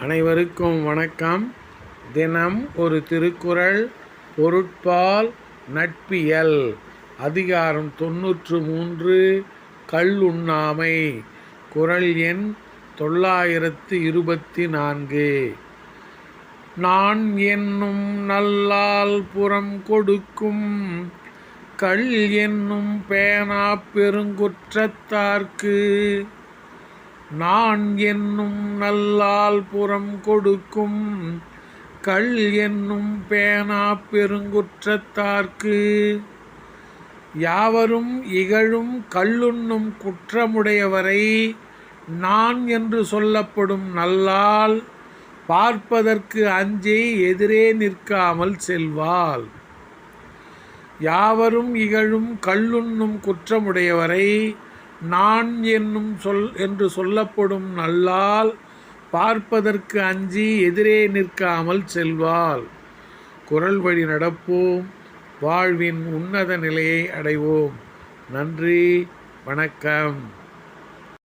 அனைவருக்கும் வணக்கம். தினம் ஒரு திருக்குறள் பொருட்பால் நட்பியல். அதிகாரம் தொன்னூற்று மூன்று கல் உண்ணாமை. குறள் எண் தொள்ளாயிரத்து இருபத்தி நான்கு. நான் என்னும் நல்லால் புறம் கொடுக்கும் கள் என்னும் பேனா பெருங்குற்றத்தார்க்கு நான் என்னும் நல்லால் புறம் கொடுக்கும் கள் என்னும் பேனா பெருங்குற்றத்தார்க்கு. யாவரும் இகழும் கள்ளுண்ணும் குற்றமுடையவரை நான் என்று சொல்லப்படும் நல்லால் பார்ப்பதற்கு அஞ்சி எதிரே நிற்காமல் செல்வாள். யாவரும் இகழும் கள்ளுண்ணும் குற்றமுடையவரை நான் என்னும் சொல் என்று சொல்லப்படும் நல்லால் பார்ப்பதற்கு அஞ்சி எதிரே நிற்காமல் செல்வாள். குரல் வழி நடப்போம். வாழ்வின் உன்னத நிலையை அடைவோம். நன்றி. வணக்கம்.